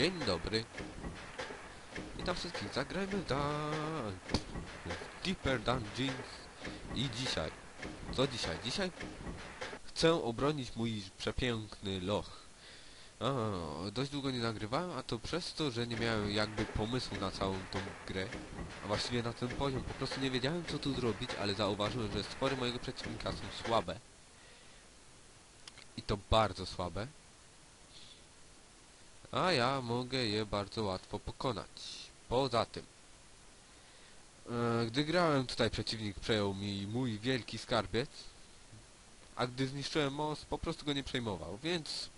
Dzień dobry. Witam wszystkich, zagrajmy w Dan... Deeper Dungeons i dzisiaj. Co dzisiaj? Dzisiaj chcę obronić mój przepiękny loch. A, dość długo nie nagrywałem, a to przez to, że nie miałem jakby pomysłu na całą tą grę. A właściwie na ten poziom. Po prostu nie wiedziałem co tu zrobić, ale zauważyłem, że stwory mojego przeciwnika są słabe. I to bardzo słabe. A ja mogę je bardzo łatwo pokonać. Poza tym, e, gdy grałem tutaj przeciwnik przejął mi mój wielki skarbiec, a gdy zniszczyłem most, po prostu go nie przejmował, więc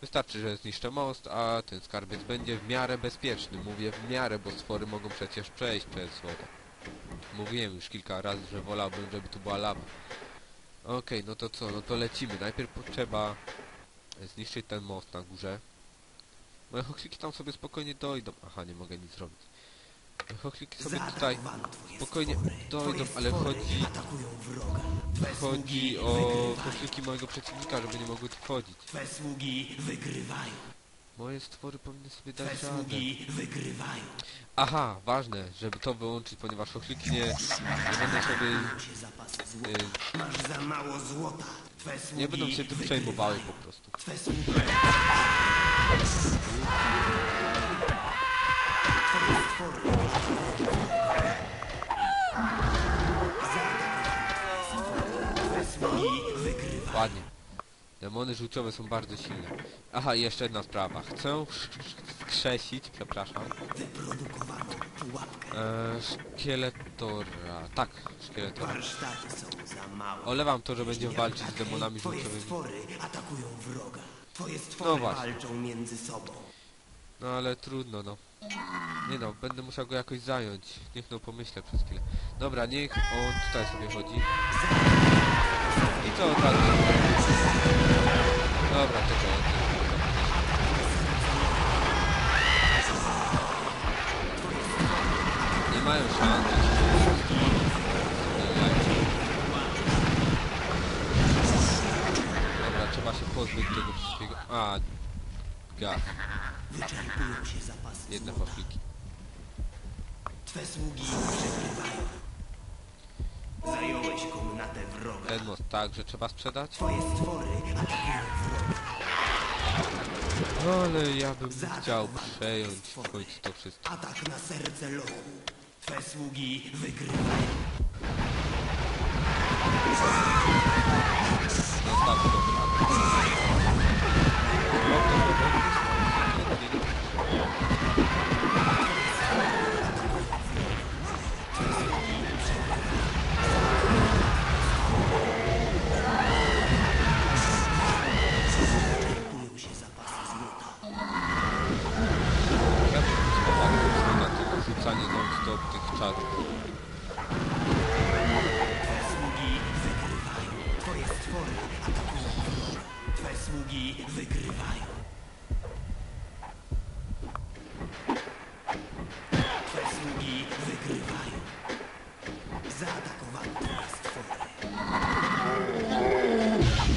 wystarczy, że zniszczę most, a ten skarbiec będzie w miarę bezpieczny. Mówię w miarę, bo stwory mogą przecież przejść przez wodę. Mówiłem już kilka razy, że wolałbym, żeby tu była lawa. Okej, no to co, no to lecimy. Najpierw potrzeba zniszczyć ten most na górze. Moje tam sobie spokojnie dojdą. Aha, nie mogę nic zrobić. Moje sobie tutaj spokojnie dojdą, ale chodzi, chodzi o chochliki mojego przeciwnika, żeby nie mogły tu wchodzić. Wygrywają. Moje stwory powinny sobie dać radę. sługi wygrywają. Aha, ważne, żeby to wyłączyć, ponieważ chochliki nie, będą sobie... Zapasy złota. y, Masz za mało złota. Twe sługi nie będą się tym wygrywają. przejmowały po prostu. Twe sługi... Demony żółciowe są bardzo silne. Aha, i jeszcze jedna sprawa. Chcę skrzesić, przepraszam, Wyprodukowano pułapkę. e, szkieletora. Tak, szkieletora. Warsztaty są za małe. Olewam to, że będzie Jeśli walczyć z demonami żółciowymi. stwory atakują wroga. Twoje stwory No właśnie. walczą między sobą. No ale trudno, no. Nie no, będę musiał go jakoś zająć. Niech no pomyślę przez chwilę. Dobra, niech on tutaj sobie chodzi. I co tak? Dobra, czekaj. Nie mają szans. Dobra, trzeba się pozbyć tego wszystkiego. A, gaz. Jedne chochliki. Twe sługi przegrywają. Zająłeś komnatę wroga. Ten most tak, że trzeba sprzedać? Twoje stwory atakują wroga. Ale ja bym chciał przejąć w końcu to wszystko. Atak na serce lochu. Twe sługi wygrywają. Zostaw go. No tych czarów. Sługi wygrywają. Twoje stwory atakują. Twe sługi wygrywają. Twe sługi wygrywają. Zaatakowano twoje stwory.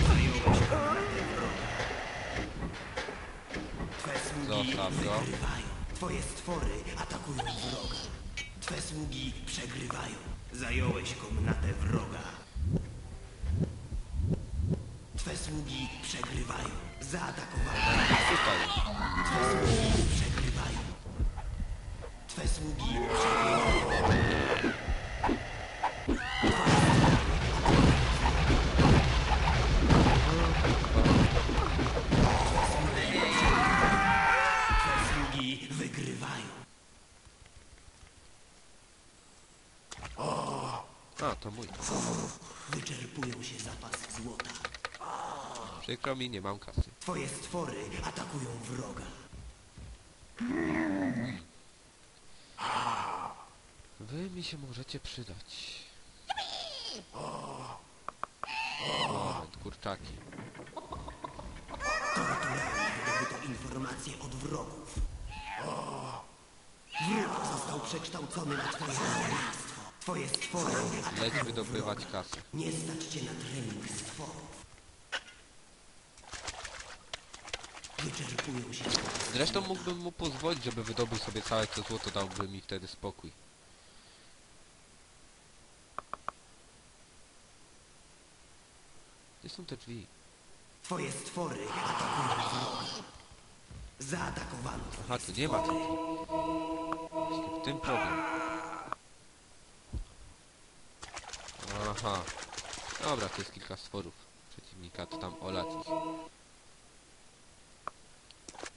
Zająłeś wroga. Twe sługi Zostaw go. wygrywają. Twoje stwory atakują wroga. Twe sługi przegrywają. Zająłeś komnatę wroga. Twe sługi przegrywają. Zaatakowano. Twe sługi przegrywają. Twe sługi przegrywają. Przykro mi, nie mam kasy. Twoje stwory atakują wroga. Wy mi się możecie przydać. Moment, kurczaki. To naturalnie wydobyto informacje od wrogów. Wróg został przekształcony na twoje zastępstwo. Twoje stwory Leć atakują wydobywać wroga. kasę. Nie stać cię na trening stworów. Wyczerpują się zapasy Zresztą mógłbym mu pozwolić, żeby wydobył sobie całe to złoto, dałby mi wtedy spokój. Gdzie są te drzwi? Twoje stwory atakują. Zaatakowano twoje Aha, tu nie ma tych drzwi. Właśnie w tym problem. Aha. Dobra, to jest kilka stworów przeciwnika, to tam olać ich.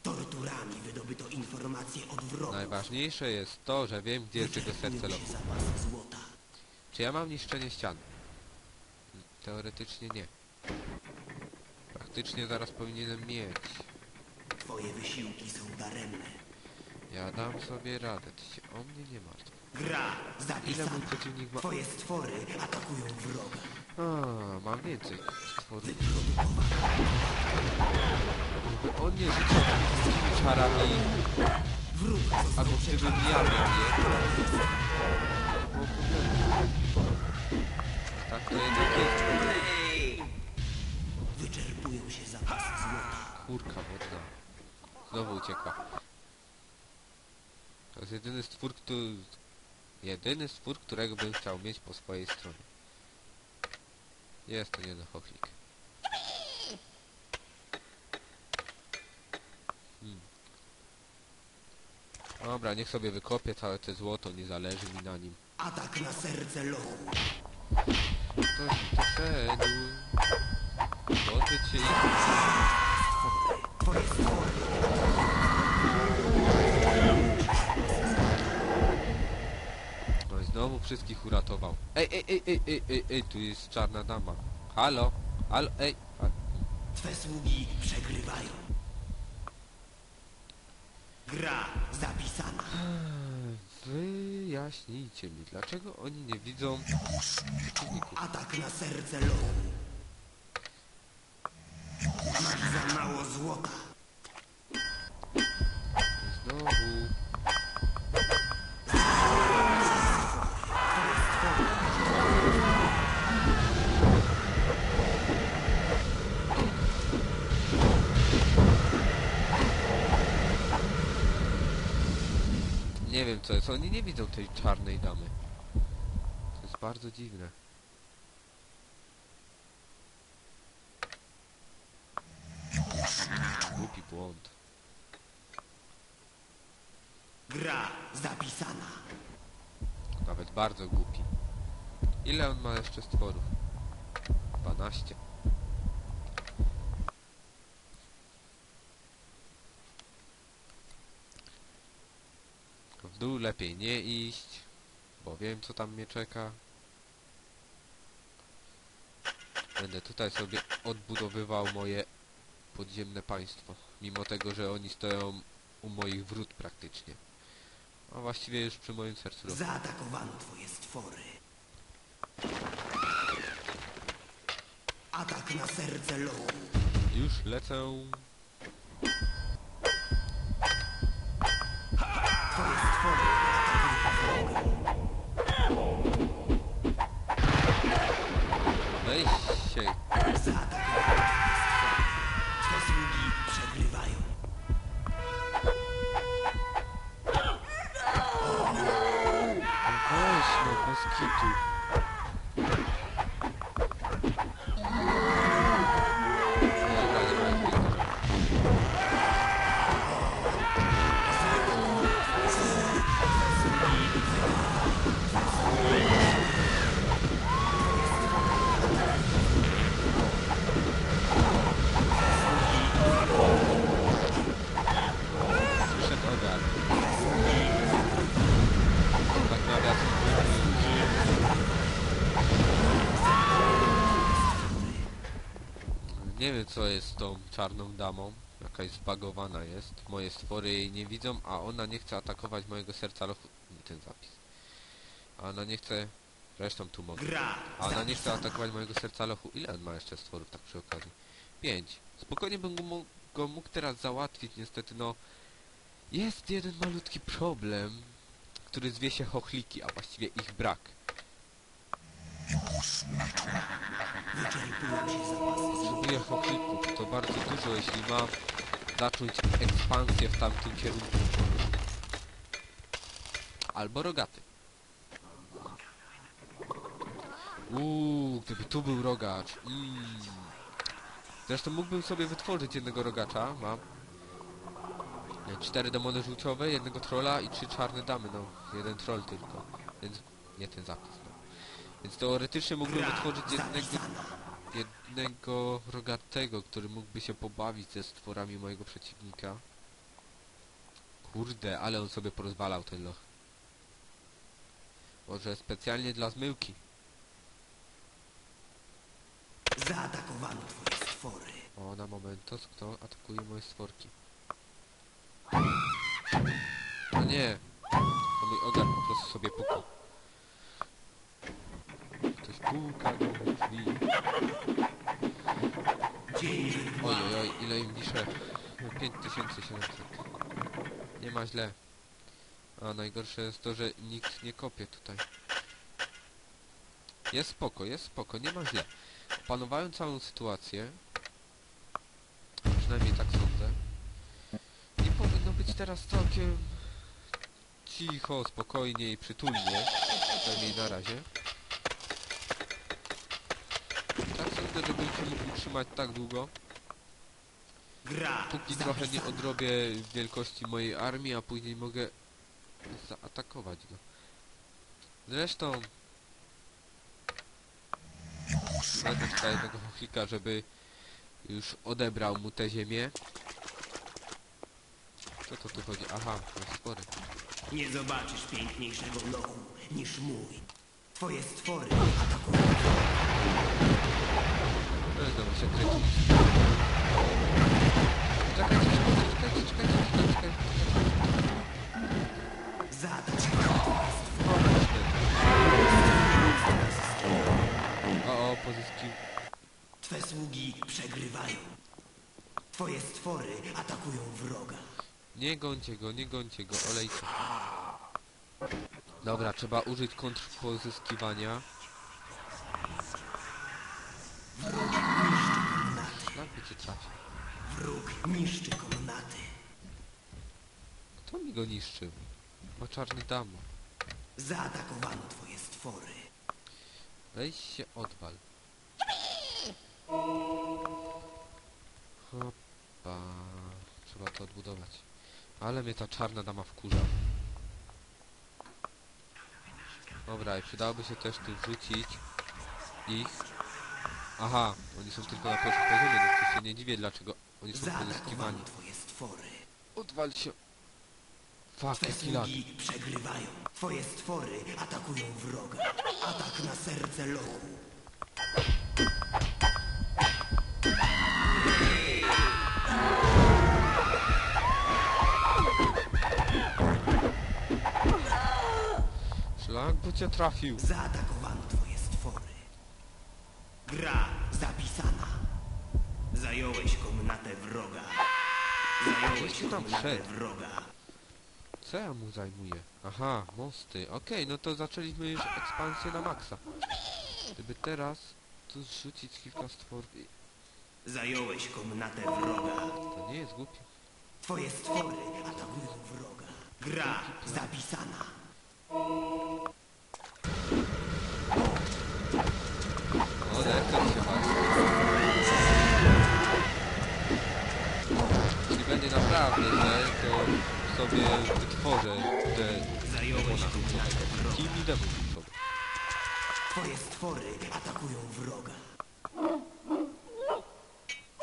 Torturami wydobyto informacje od wrogów. Najważniejsze jest to, że wiem, gdzie jest jego serce zapasy złota. Czy ja mam niszczenie ścian? Teoretycznie nie. Praktycznie zaraz powinienem mieć. Twoje wysiłki są daremne. Ja dam sobie radę, ty się o mnie nie martw. Gra Ile zapisana. mój przeciwnik ma... Twoje stwory atakują wroga. A, mam więcej stworów. Gdyby on nie rzucał wszystkimi czarami, albo gdybym ja miał je, to nie było problemu. Tak to jednak jest. Wyczerpują się zapasy złota. Kurka wodna. Znowu uciekła. To jest jedyny stwór, który... Jedyny stwór, którego bym chciał mieć po swojej stronie. Jest to jeden Dobra, niech sobie wykopie całe te złoto, nie zależy mi na nim. Atak na serce lochu. Ktoś do celu. Pozbyć się ich. Twoje stwory No i znowu wszystkich uratował. Ej, ej, ej, ej, ej, ej, ej, tu jest czarna dama. Halo? Halo? Ej. Twe sługi przegrywają. Gra zapisana. wyjaśnijcie mi, dlaczego oni nie widzą przeciwników. Atak na serce lochu. Masz za mało złota. Nie wiem co jest, oni nie widzą tej czarnej damy. To jest bardzo dziwne. Głupi błąd. Gra zapisana. Nawet bardzo głupi. Ile on ma jeszcze stworów? 12. W dół lepiej nie iść, bo wiem co tam mnie czeka. Będę tutaj sobie odbudowywał moje podziemne państwo, mimo tego, że oni stoją u moich wrót praktycznie. A właściwie już przy moim sercu. Zaatakowano twoje stwory. Atak na serce lochu. Już lecę. Nie wiem co jest z tą czarną damą. Jakaś zbagowana jest. Moje stwory jej nie widzą, a ona nie chce atakować mojego serca lochu. Ten zapis. A ona nie chce... Zresztą tu mogę. A ona nie chce atakować mojego serca lochu. Ile on ma jeszcze stworów tak przy okazji? Pięć. Spokojnie bym go, mógł- go mógł teraz załatwić, niestety no... Jest jeden malutki problem, który zwie się chochliki, a właściwie ich brak. Wyczerpują się zapasy Potrzebuję chochlików, to bardzo dużo, jeśli ma zacząć ekspansję w tamtym kierunku. Albo rogaty. Uuu, gdyby tu był rogacz. Mm. Zresztą mógłbym sobie wytworzyć jednego rogacza. Mam cztery demony żółciowe, jednego trolla i trzy czarne damy. No, jeden troll tylko. Więc nie ten zapis. No. Więc teoretycznie mógłbym wytworzyć jednego. Jednego rogatego, który mógłby się pobawić ze stworami mojego przeciwnika. Kurde, ale on sobie porozwalał ten loch. Może specjalnie dla zmyłki. Zaatakowano twoje stwory. O, na momentos, kto atakuje moje stworki? No nie! To mój ogar po prostu sobie pukał. Puka do drzwi. Dzień Oj, oj, oj, ile im pisze? 5700. Nie ma źle. A najgorsze jest to, że nikt nie kopie tutaj. Jest spoko, jest spoko, nie ma źle. Opanowałem całą sytuację. Przynajmniej tak sądzę. I powinno być teraz całkiem cicho, spokojnie i przytulnie. Przynajmniej na razie. Sądzę, że się mógł utrzymać tak długo. Póki trochę nie odrobię wielkości mojej armii, a później mogę zaatakować go. Zresztą... Wezmę tutaj jednego chochlika, żeby już odebrał mu tę ziemię. Co to tu chodzi? Aha, to spory. Nie zobaczysz piękniejszego lochu niż mój. Twoje stwory atakują. Znowu się kręci. Czekajcie, czekajcie, czekajcie, czekajcie, czekajcie. O, o, pozyski. Twe sługi przegrywają. Twoje stwory atakują wroga. Nie gońcie go, nie gońcie go, olejcie. Dobra, trzeba użyć kontrpozyskiwania. Szlak by cię. Wróg niszczy komnaty. Kto mi go niszczył? Ma czarny dam. Zaatakowano twoje stwory. Weź się odwal. Hopa. Trzeba to odbudować. Ale mnie ta czarna dama wkurza. Dobra, i przydałoby się też tu wrzucić ich. Aha, oni są tylko na pierwszym poziomie, no to się nie dziwię dlaczego oni są pozyskiwani. Zaatakowano twoje stwory. Odwal się. Fuck, jaki lag. przegrywają. Twoje stwory atakują wroga. Atak na serce lochu. By cię trafił. Zaatakowano twoje stwory. Gra zapisana. Zająłeś komnatę wroga. Zająłeś tam komnatę wszedł. wroga. Co ja mu zajmuję? Aha, mosty. Okej, no to zaczęliśmy już ekspansję na maksa. Gdyby teraz tu zrzucić kilka stworów... Zająłeś komnatę wroga. To nie jest głupie. Twoje stwory atakują wroga. Gra zapisana. O, lektor się bawi. Jeśli będzie naprawdę źle, to sobie wytworzę te. Kim i demon sobie. Twoje stwory atakują wroga.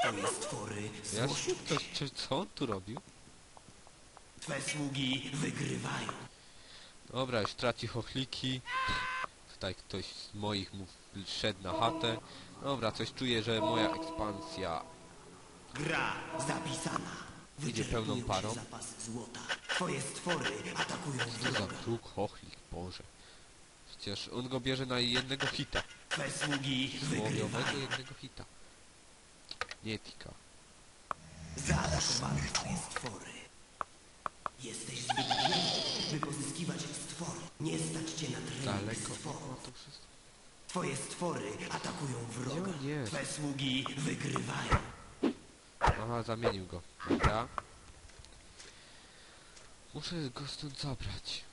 Twoje stwory Ja złość. się ktoś, czy, co on tu robił? Twe sługi wygrywają. Dobra, już traci chochliki. Tutaj ktoś z moich mu szedł na chatę. Dobra, coś czuję, że moja ekspansja Gra zapisana. Idzie pełną parą. Twoje stwory atakują Co za kruk chochlik, Boże. Przecież on go bierze na jednego hita. Twe sługi Słowiowego wygrywają. jednego hita. Nie tika. Zaatakowano twoje stwory. Jesteś zbyt wielki, by pozyskiwać stwory. Nie stać cię na trening stworów. to wszystko. Twoje stwory atakują wroga. Jest? Twe sługi wygrywają. Aha, zamienił go. Dobra. Muszę go stąd zabrać.